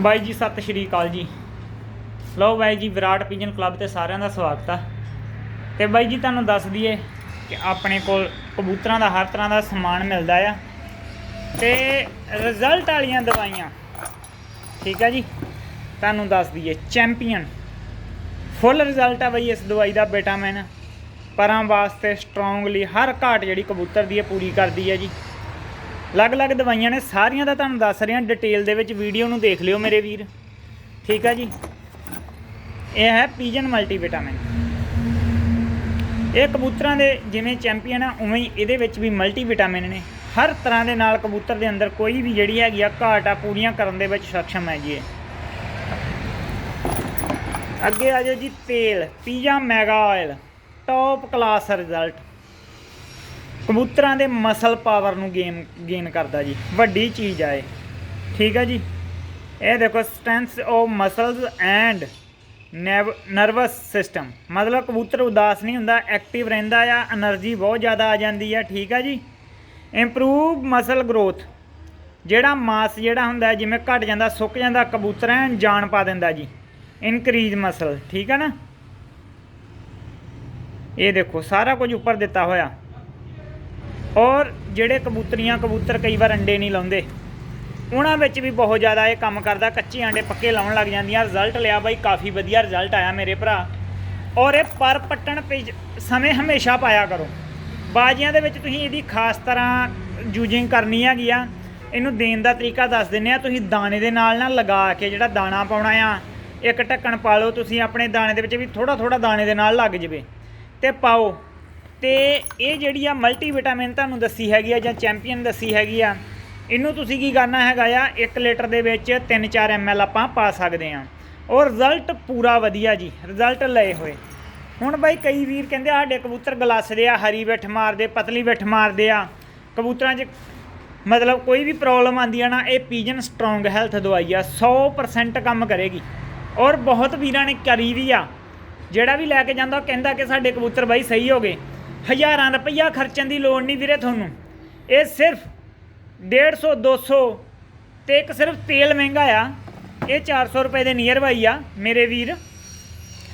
ਬਾਈ ਜੀ, ਸਤਿ ਸ਼੍ਰੀ ਅਕਾਲ ਜੀ। ਲਓ ਬਾਈ ਜੀ, ਵਿਰਾਟ ਪਿਜਨ ਕਲੱਬ ਤੇ ਸਾਰਿਆਂ ਦਾ ਸਵਾਗਤ ਆ। ਤੇ ਬਾਈ ਜੀ, ਤੁਹਾਨੂੰ ਦੱਸ ਦਈਏ ਕਿ ਆਪਣੇ ਕੋਲ ਕਬੂਤਰਾਂ ਦਾ, ਹਰ ਤਰ੍ਹਾਂ ਦਾ ਸਮਾਨ ਮਿਲਦਾ ਆ। ਤੇ ਰਿਜ਼ਲਟ ਵਾਲੀਆਂ ਦਵਾਈਆਂ, ਠੀਕ ਆ ਜੀ? ਤੁਹਾਨੂੰ ਦੱਸ ਦਈਏ ਚੈਂਪੀਅਨ ਫੁੱਲ ਰਿਜ਼ਲਟ ਆ ਬਈ ਇਸ ਦਵਾਈ ਦਾ ਵਿਟਾਮਿਨ ਪਰਾਂ ਵਾਸਤੇ ਸਟਰੋਂਗਲੀ ਹਰ ਘਾਟ ਜਿਹੜੀ ਕਬੂਤਰ ਦੀ ਹੈ ਪੂਰੀ ਕਰਦੀ ਹੈ ਜੀ। ਅਲੱਗ-ਅਲੱਗ ਦਵਾਈਆਂ ਨੇ, ਸਾਰੀਆਂ ਦਾ ਤੁਹਾਨੂੰ ਦੱਸ ਰਿਹਾ ਡਿਟੇਲ ਦੇ ਵਿੱਚ ਵੀਡੀਓ ਨੂੰ ਦੇਖ ਲਿਓ ਮੇਰੇ ਵੀਰ। ਠੀਕ ਆ ਜੀ? ਇਹ ਹੈ ਪੀਜਨ ਮਲਟੀਵਿਟਾਮਿਨ ਇਹ ਕਬੂਤਰਾਂ ਦੇ ਜਿਵੇਂ ਚੈਂਪੀਅਨ ਆ, ਉਵੇਂ ਹੀ ਇਹਦੇ ਵਿੱਚ ਵੀ ਮਲਟੀਵਿਟਾਮਿਨ ਨੇ। ਹਰ ਤਰ੍ਹਾਂ ਦੇ ਨਾਲ ਕਬੂਤਰ ਦੇ ਅੰਦਰ ਕੋਈ ਵੀ ਜਿਹੜੀ ਹੈਗੀ ਆ ਘਾਟ ਆ, ਪੂਰੀਆਂ ਕਰਨ ਦੇ ਵਿੱਚ ਸક્ષਮ ਹੈ ਜੀ ਇਹ। ਅੱਗੇ ਆ ਜਾਓ ਜੀ ਤੇਲ pizza mega oil top class result ਕਬੂਤਰਾਂ ਦੇ ਮਸਲ ਪਾਵਰ ਨੂੰ ਗੇਨ ਗੇਨ ਕਰਦਾ ਜੀ, ਵੱਡੀ ਚੀਜ਼ ਆ ਇਹ। ਠੀਕ ਆ ਜੀ? ਇਹ ਦੇਖੋ stance of muscles and nervous system ਮਤਲਬ ਕਬੂਤਰ ਉਦਾਸ ਨਹੀਂ ਹੁੰਦਾ ਐਕਟਿਵ ਰਹਿੰਦਾ ਆ એનર્ਜੀ ਬਹੁਤ ਜ਼ਿਆਦਾ ਆ ਜਾਂਦੀ ਆ, ਠੀਕ ਆ ਜੀ? ਇੰਪਰੂਵ ਮਸਲ ਗਰੋਥ ਜਿਹੜਾ ਮਾਸ ਜਿਹੜਾ ਹੁੰਦਾ, ਜਿਵੇਂ ਘਟ ਜਾਂਦਾ, ਸੁੱਕ ਜਾਂਦਾ, ਕਬੂਤਰ ਐਂ ਜਾਨ ਪਾ ਦਿੰਦਾ ਜੀ। ਇਨਕਰੀਜ਼ ਮਸਲ ਠੀਕ ਆ ਨਾ? ਇਹ ਦੇਖੋ, ਸਾਰਾ ਕੁਝ ਉੱਪਰ ਦਿੱਤਾ ਹੋਇਆ। ਔਰ ਜਿਹੜੇ ਕਬੂਤਰੀਆਂ ਕਬੂਤਰ ਕਈ ਵਾਰ ਅੰਡੇ ਨਹੀਂ ਲਾਉਂਦੇ। ਉਹਨਾਂ ਵਿੱਚ ਵੀ ਬਹੁਤ ਜ਼ਿਆਦਾ ਇਹ ਕੰਮ ਕਰਦਾ, ਕੱਚੇ ਆਂਡੇ ਪੱਕੇ ਲਾਉਣ ਲੱਗ ਜਾਂਦੀਆਂ। ਰਿਜ਼ਲਟ ਲਿਆ ਬਾਈ, ਕਾਫੀ ਵਧੀਆ ਰਿਜ਼ਲਟ ਆਇਆ ਮੇਰੇ ਭਰਾ। ਔਰ ਇਹ ਪਰ ਪੱਟਣ ਪੇਜ ਸਮੇਂ ਹਮੇਸ਼ਾ ਪਾਇਆ ਕਰੋ। ਬਾਜ਼ੀਆਂ ਦੇ ਵਿੱਚ ਤੁਸੀਂ ਇਹਦੀ ਖਾਸ ਤਰ੍ਹਾਂ ਯੂਜ਼ਿੰਗ ਕਰਨੀ ਹੈਗੀ ਆ। ਇਹਨੂੰ ਦੇਣ ਦਾ ਤਰੀਕਾ ਦੱਸ ਦਿੰਨੇ ਆ। ਤੁਸੀਂ ਦਾਣੇ ਦੇ ਨਾਲ ਨਾ ਲਗਾ ਕੇ ਜਿਹੜਾ ਦਾਣਾ ਪਾਉਣਾ ਆ, ਇੱਕ ਢੱਕਣ ਪਾ ਲਓ। ਤੁਸੀਂ ਆਪਣੇ ਦਾਣੇ ਦੇ ਵਿੱਚ ਵੀ ਥੋੜਾ ਥੋੜਾ ਦਾਣੇ ਦੇ ਨਾਲ ਲੱਗ ਜਵੇ। ਤੇ ਪਾਓ। ਤੇ ਇਹ ਜਿਹੜੀ ਆ ਮਲਟੀ ਵਿਟਾਮਿਨ ਤੁਹਾਨੂੰ ਦੱਸੀ ਹੈਗੀ ਆ ਜਾਂ ਚੈਂਪੀਅਨ ਦੱਸੀ ਹੈਗੀ ਆ, ਇਹਨੂੰ ਤੁਸੀਂ ਕੀ ਕਰਨਾ ਹੈਗਾ ਆ? 1 ਲੀਟਰ ਦੇ ਵਿੱਚ 3-4 ml ਆਪਾਂ ਪਾ ਸਕਦੇ ਆ। ਔਰ ਰਿਜ਼ਲਟ ਪੂਰਾ ਵਧੀਆ ਜੀ ਰਿਜ਼ਲਟ ਲਏ ਹੋਏ। ਹੁਣ ਬਾਈ ਕਈ ਵੀਰ ਕਹਿੰਦੇ ਆ, ਸਾਡੇ ਕਬੂਤਰ ਗਲਾਸਦੇ ਆ, ਹਰੀ ਵਿੱਠ ਮਾਰਦੇ, ਪਤਲੀ ਵਿੱਠ ਮਾਰਦੇ ਆ। ਕਬੂਤਰਾਂ 'ਚ ਮਤਲਬ ਕੋਈ ਵੀ ਪ੍ਰੋਬਲਮ ਆਂਦੀ ਆ ਨਾ, ਇਹ ਪੀਜਨ ਸਟਰੋਂਗ ਹੈਲਥ ਦਵਾਈ ਆ 100% ਕੰਮ ਕਰੇਗੀ। ਔਰ ਬਹੁਤ ਵੀਰਾਂ ਨੇ ਕਰੀ ਵੀ ਆ। ਜਿਹੜਾ ਵੀ ਲੈ ਕੇ ਜਾਂਦਾ, ਉਹ ਕਹਿੰਦਾ ਕਿ ਸਾਡੇ ਕਬੂਤਰ ਬਾਈ ਸਹੀ ਹੋ ਗਏ। ਹਜ਼ਾਰਾਂ ਰੁਪਈਆ ਖਰਚਣ ਦੀ ਲੋੜ ਨਹੀਂ ਵੀਰੇ ਤੁਹਾਨੂੰ। ਇਹ ਸਿਰਫ 150 200 ਤੇ ਇੱਕ ਸਿਰਫ ਤੇਲ ਮਹਿੰਗਾ ਆ। ਇਹ 400 ਰੁਪਏ ਦੇ ਨੀਅਰ ਬਾਈ ਆ ਮੇਰੇ ਵੀਰ।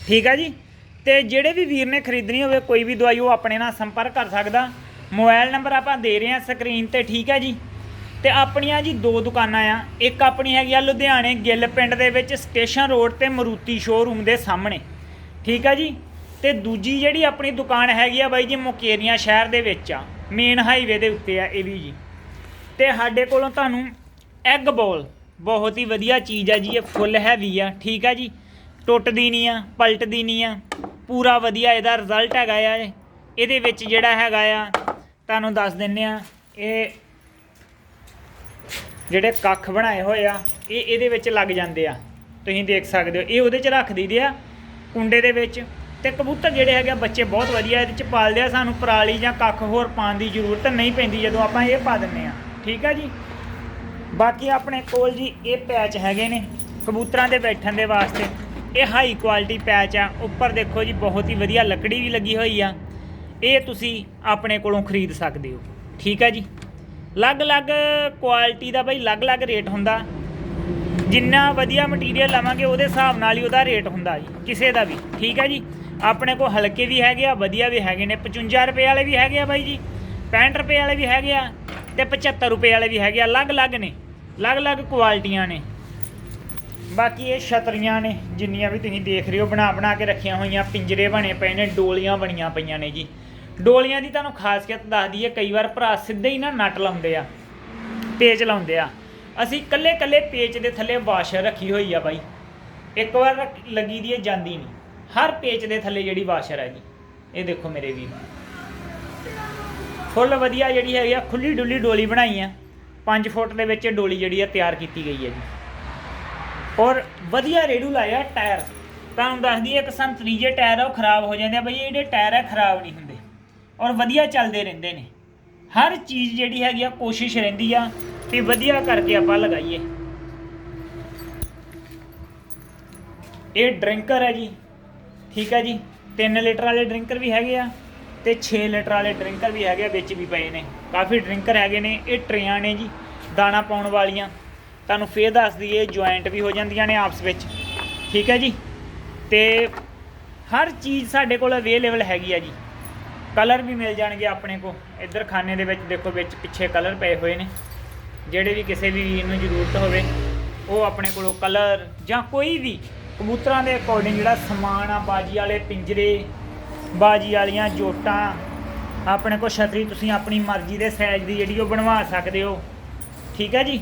ਠੀਕ ਆ ਜੀ? ਤੇ ਜਿਹੜੇ ਵੀ ਵੀਰ ਨੇ ਖਰੀਦਣੀ ਹੋਵੇ, ਕੋਈ ਵੀ ਦਵਾਈ, ਉਹ ਆਪਣੇ ਨਾਲ ਸੰਪਰਕ ਕਰ ਸਕਦਾ। ਮੋਬਾਈਲ ਨੰਬਰ ਆਪਾਂ ਦੇ ਰਹੇ ਹਾਂ ਸਕਰੀਨ ਤੇ, ਠੀਕ ਹੈ ਜੀ? ਤੇ ਆਪਣੀਆਂ ਜੀ ਦੋ ਦੁਕਾਨਾਂ ਆ। ਇੱਕ ਆਪਣੀ ਹੈਗੀ ਆ ਲੁਧਿਆਣੇ ਗਿੱਲ ਪਿੰਡ ਦੇ ਵਿੱਚ, ਸਟੇਸ਼ਨ ਰੋਡ ਤੇ ਮਰੂਤੀ ਸ਼ੋਰੂਮ ਦੇ ਸਾਹਮਣੇ। ਠੀਕ ਹੈ ਜੀ? ਤੇ ਦੂਜੀ ਜਿਹੜੀ ਆਪਣੀ ਦੁਕਾਨ ਹੈਗੀ ਆ ਬਾਈ ਜੀ ਮੁਕੇਰੀਆਂ ਸ਼ਹਿਰ ਦੇ ਵਿੱਚ ਆ ਮੇਨ ਹਾਈਵੇ ਦੇ ਉੱਤੇ ਆ ਇਹ ਵੀ ਜੀ। ਤੇ ਸਾਡੇ ਕੋਲੋਂ ਤੁਹਾਨੂੰ ਐਗ ਬੋਲ ਬਹੁਤ ਹੀ ਵਧੀਆ ਚੀਜ਼ ਆ ਜੀ, ਇਹ ਫੁੱਲ ਹੈਵੀ ਆ, ਠੀਕ ਆ ਜੀ। ਟੁੱਟਦੀ ਨਹੀਂ ਆ, ਪਲਟਦੀ ਨਹੀਂ ਆ, ਪੂਰਾ ਵਧੀਆ ਇਹਦਾ ਰਿਜ਼ਲਟ ਹੈਗਾ ਆ ਇਹਦੇ ਵਿੱਚ ਜਿਹੜਾ ਹੈਗਾ ਆ, ਤੁਹਾਨੂੰ ਦੱਸ ਦਿੰਨੇ ਆ, ਇਹ ਜਿਹੜੇ ਕੱਖ ਬਣਾਏ ਹੋਏ ਆ, ਇਹ ਇਹਦੇ ਵਿੱਚ ਲੱਗ ਜਾਂਦੇ ਆ। ਤੁਸੀਂ ਦੇਖ ਸਕਦੇ ਹੋ, ਇਹ ਉਹਦੇ 'ਚ ਰੱਖ ਦਈਦੇ ਆ, ਕੁੰਡੇ ਦੇ ਵਿੱਚ। ਤੇ ਕਬੂਤਰ ਜਿਹੜੇ ਹੈਗੇ ਆ, ਬੱਚੇ ਬਹੁਤ ਵਧੀਆ ਇਹਦੇ 'ਚ ਪਾਲਦੇ ਆ ਸਾਨੂੰ ਪਰਾਲੀ ਜਾਂ ਕੱਖ ਹੋਰ ਪਾਉਣ ਦੀ ਜ਼ਰੂਰਤ ਨਹੀਂ ਪੈਂਦੀ ਜਦੋਂ ਆਪਾਂ ਇਹ ਪਾ ਦਿੰਨੇ ਆ। ਠੀਕ ਆ ਜੀ? ਬਾਕੀ ਆਪਣੇ ਕੋਲ ਜੀ ਇਹ ਪੈਚ ਹੈਗੇ ਨੇ ਕਬੂਤਰਾਂ ਦੇ ਬੈਠਣ ਦੇ ਵਾਸਤੇ। ਇਹ ਹਾਈ ਕੁਆਲਿਟੀ ਪੈਚ ਆ ਉੱਪਰ ਦੇਖੋ ਜੀ ਬਹੁਤ ਹੀ ਵਧੀਆ ਲੱਕੜੀ ਵੀ ਲੱਗੀ ਹੋਈ ਆ। ਇਹ ਤੁਸੀਂ ਆਪਣੇ ਕੋਲੋਂ ਖਰੀਦ ਸਕਦੇ ਹੋ। ਠੀਕ ਆ ਜੀ? ਅਲੱਗ-ਅਲੱਗ ਕੁਆਲਿਟੀ ਦਾ ਬਈ ਅਲੱਗ-ਅਲੱਗ ਰੇਟ ਹੁੰਦਾ। ਜਿੰਨਾ ਵਧੀਆ ਮਟੀਰੀਅਲ ਲਵਾਂਗੇ ਉਹਦੇ ਹਿਸਾਬ ਨਾਲ ਹੀ ਉਹਦਾ ਰੇਟ ਹੁੰਦਾ ਜੀ ਕਿਸੇ ਦਾ ਵੀ। ਠੀਕ ਹੈ ਜੀ? ਆਪਣੇ ਕੋਲ ਹਲਕੇ ਵੀ ਹੈਗੇ ਆ, ਵਧੀਆ ਵੀ ਹੈਗੇ ਨੇ। 55 ਰੁਪਏ ਵਾਲੇ ਵੀ ਹੈਗੇ ਆ ਬਾਈ ਜੀ। 65 ਰੁਪਏ ਵਾਲੇ ਵੀ ਹੈਗੇ ਆ ਤੇ 75 ਰੁਪਏ ਵਾਲੇ ਵੀ ਹੈਗੇ ਆ। ਅਲੱਗ-ਅਲੱਗ ਨੇ, ਅਲੱਗ-ਅਲੱਗ ਕੁਆਲਿਟੀਆਂ ਨੇ। ਬਾਕੀ ਇਹ ਛਤਰੀਆਂ ਨੇ, ਜਿੰਨੀਆਂ ਵੀ ਤੁਸੀਂ ਦੇਖ ਰਹੇ ਹੋ ਬਣਾ ਬਣਾ ਕੇ ਰੱਖੀਆਂ ਹੋਈਆਂ, ਪਿੰਜਰੇ ਬਣੇ ਪਏ ਨੇ, ਡੋਲੀਆਂ ਬਣੀਆਂ ਪਈਆਂ ਨੇ ਜੀ। ਡੋਲੀਆਂ ਦੀ ਤੁਹਾਨੂੰ ਖਾਸੀਅਤ ਦੱਸ ਦਈਏ, ਕਈ ਵਾਰ ਭਰਾ ਸਿੱਧੇ ਹੀ ਨਾ ਨਟ ਲਾਉਂਦੇ ਆ, ਪੇਚ ਲਾਉਂਦੇ ਆ। ਅਸੀਂ ਕੱਲੇ ਕੱਲੇ ਪੇਚ ਦੇ ਥੱਲੇ ਵਾਸ਼ਰ ਰੱਖੀ ਹੋਈ ਆ ਬਾਈ। ਇੱਕ ਵਾਰ ਰੱਖ- ਲੱਗੀ ਦੀ ਹੈ ਜਾਂਦੀ ਨਹੀਂ। ਹਰ ਪੇਚ ਦੇ ਥੱਲੇ ਜਿਹੜੀ ਵਾਸ਼ਰ ਹੈ ਜੀ, ਇਹ ਦੇਖੋ ਮੇਰੇ ਵੀ ਫੁੱਲ ਵਧੀਆ ਜਿਹੜੀ ਹੈਗੀ ਆ, ਖੁੱਲੀ ਡੁੱਲੀ ਡੋਲੀ ਬਣਾਈ ਆ। 5 ਫੁੱਟ ਦੇ ਵਿੱਚ ਇਹ ਡੋਲੀ ਜਿਹੜੀ ਆ ਤਿਆਰ ਕੀਤੀ ਗਈ ਹੈ ਜੀ। ਔਰ ਵਧੀਆ ਰੇਡੂ ਲਾਇਆ ਟਾਇਰ। ਤੁਹਾਨੂੰ ਦੱਸਦੀ ਇੱਕ ਇੱਕ ਸੰਤਰੀਜੇ ਟਾਇਰ ਆ, ਉਹ ਖਰਾਬ ਹੋ ਜਾਂਦੇ ਆ। ਬਈ ਇਹ ਜਿਹੜੇ ਟਾਇਰ ਆ, ਖਰਾਬ ਨਹੀਂ ਹੁੰਦੇ। ਔਰ ਵਧੀਆ ਚੱਲਦੇ ਰਹਿੰਦੇ ਨੇ। ਹਰ ਚੀਜ਼ ਜਿਹੜੀ ਹੈਗੀ ਆ, ਕੋਸ਼ਿਸ਼ ਰਹਿੰਦੀ ਆ ਕਿ ਵਧੀਆ ਕਰਕੇ ਆਪਾਂ ਲਗਾਈਏ। ਇਹ ਡਰਿੰਕਰ ਹੈ ਜੀ। ਠੀਕ ਹੈ ਜੀ। 3 ਲੀਟਰ ਵਾਲੇ ਡਰਿੰਕਰ ਵੀ ਹੈਗੇ ਆ ਤੇ 6 ਲੀਟਰ ਵਾਲੇ ਡਰਿੰਕਰ ਵੀ ਹੈਗੇ ਆ, ਵਿੱਚ ਵੀ ਪਏ ਨੇ। ਕਾਫੀ ਡਰਿੰਕਰ ਹੈਗੇ ਨੇ, ਇਹ ਟਰੇਆਂ ਨੇ ਜੀ, ਦਾਣਾ ਪਾਉਣ ਵਾਲੀਆਂ। ਤੁਹਾਨੂੰ ਫੇਰ ਦੱਸ ਦਈਏ ਜੁਆਇੰਟ ਵੀ ਹੋ ਜਾਂਦੀਆਂ ਨੇ ਆਪਸ ਵਿੱਚ। ਠੀਕ ਹੈ ਜੀ। ਤੇ ਹਰ ਚੀਜ਼ ਸਾਡੇ ਕੋਲ ਅਵੇਲੇਬਲ ਹੈਗੀ ਆ ਜੀ। ਕਲਰ ਵੀ ਮਿਲ ਜਾਣਗੇ ਆਪਣੇ ਕੋ ਇੱਧਰ ਖਾਨੇ ਦੇ ਵਿੱਚ ਦੇਖੋ, ਵਿੱਚ ਪਿੱਛੇ ਕਲਰ ਪਏ ਹੋਏ ਨੇ। ਜਿਹੜੇ ਵੀ ਕਿਸੇ ਵੀ ਵੀਰ ਨੂੰ ਜ਼ਰੂਰਤ ਹੋਵੇ, ਉਹ ਆਪਣੇ ਕੋਲੋਂ ਕਲਰ ਜਾਂ ਕੋਈ ਵੀ ਕਬੂਤਰਾਂ ਦੇ ਅਕੋਰਡਿੰਗ ਜਿਹੜਾ ਸਮਾਨ ਆ, ਬਾਜੀ ਵਾਲੇ ਪਿੰਜਰੇ, ਬਾਜੀ ਵਾਲੀਆਂ ਜੋਟਾਂ, ਆਪਣੇ ਕੋਲ ਛਤਰੀ ਤੁਸੀਂ ਆਪਣੀ ਮਰਜ਼ੀ ਦੇ ਸਾਈਜ਼ ਦੀ ਜਿਹੜੀ ਉਹ ਬਣਵਾ ਸਕਦੇ ਹੋ। ਠੀਕ ਹੈ ਜੀ?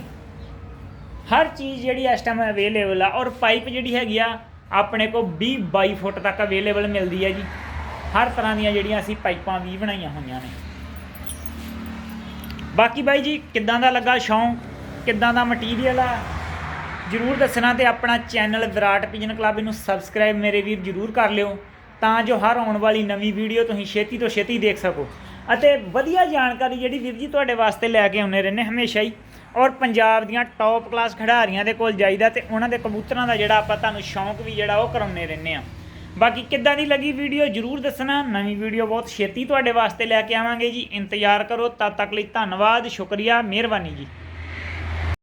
ਹਰ ਚੀਜ਼ ਜਿਹੜੀ ਇਸ ਟਾਈਮ ਅਵੇਲੇਬਲ ਆ, ਔਰ ਪਾਈਪ ਜਿਹੜੀ ਹੈਗੀ ਆ, ਆਪਣੇ ਕੋਲ 20 22 ਫੁੱਟ ਤੱਕ ਅਵੇਲੇਬਲ ਮਿਲਦੀ ਹੈ ਜੀ। ਹਰ ਤਰ੍ਹਾਂ ਦੀਆਂ ਜਿਹੜੀਆਂ ਅਸੀਂ ਪਾਈਪਾਂ ਵੀ ਬਣਾਈਆਂ ਹੋਈਆਂ ਨੇ। ਬਾਕੀ ਬਾਈ ਜੀ, ਕਿੱਦਾਂ ਦਾ ਲੱਗਾ ਸ਼ੌਂਕ? ਕਿੱਦਾਂ ਦਾ ਮਟੀਰੀਅਲ ਆ? ਜਰੂਰ ਦੱਸਣਾ ਤੇ ਆਪਣਾ ਚੈਨਲ ਵਿਰਾਟ ਪਿਜਨ ਕਲੱਬ ਨੂੰ ਸਬਸਕ੍ਰਾਈਬ ਮੇਰੇ ਵੀਰ ਜਰੂਰ ਕਰ ਲਿਓ, ਤਾਂ ਜੋ ਹਰ ਆਉਣ ਵਾਲੀ ਨਵੀਂ ਵੀਡੀਓ ਤੁਸੀਂ ਛੇਤੀ ਤੋਂ ਛੇਤੀ ਦੇਖ ਸਕੋ। ਅਤੇ ਵਧੀਆ ਜਾਣਕਾਰੀ ਜਿਹੜੀ ਵੀਰ ਜੀ ਤੁਹਾਡੇ ਵਾਸਤੇ ਲੈ ਕੇ ਆਉਂਦੇ ਰਹਿੰਦੇ ਹਮੇਸ਼ਾ ਹੀ, ਔਰ ਪੰਜਾਬ ਦੀਆਂ ਟੌਪ ਕਲਾਸ ਖਿਡਾਰੀਆਂ ਦੇ ਕੋਲ ਜਾਈਦਾ ਤੇ ਉਹਨਾਂ ਦੇ ਕਬੂਤਰਾਂ ਦਾ ਜਿਹੜਾ ਆਪਾਂ ਤੁਹਾਨੂੰ ਸ਼ੌਂਕ ਵੀ ਜਿਹੜਾ ਉਹ ਕਰਾਉਂਦੇ ਰਹਿੰਦੇ ਆ ਬਾਕੀ ਕਿੱਦਾਂ ਦੀ ਲੱਗੀ ਵੀਡੀਓ ਜਰੂਰ ਦੱਸਣਾ, ਨਵੀਂ ਵੀਡੀਓ ਬਹੁਤ ਛੇਤੀ ਤੁਹਾਡੇ ਵਾਸਤੇ ਲੈ ਕੇ ਆਵਾਂਗੇ ਜੀ, ਇੰਤਜ਼ਾਰ ਕਰੋ, ਤਦ ਤੱਕ ਲਈ ਧੰਨਵਾਦ, ਸ਼ੁਕਰੀਆ, ਮਿਹਰਬਾਨੀ ਜੀ।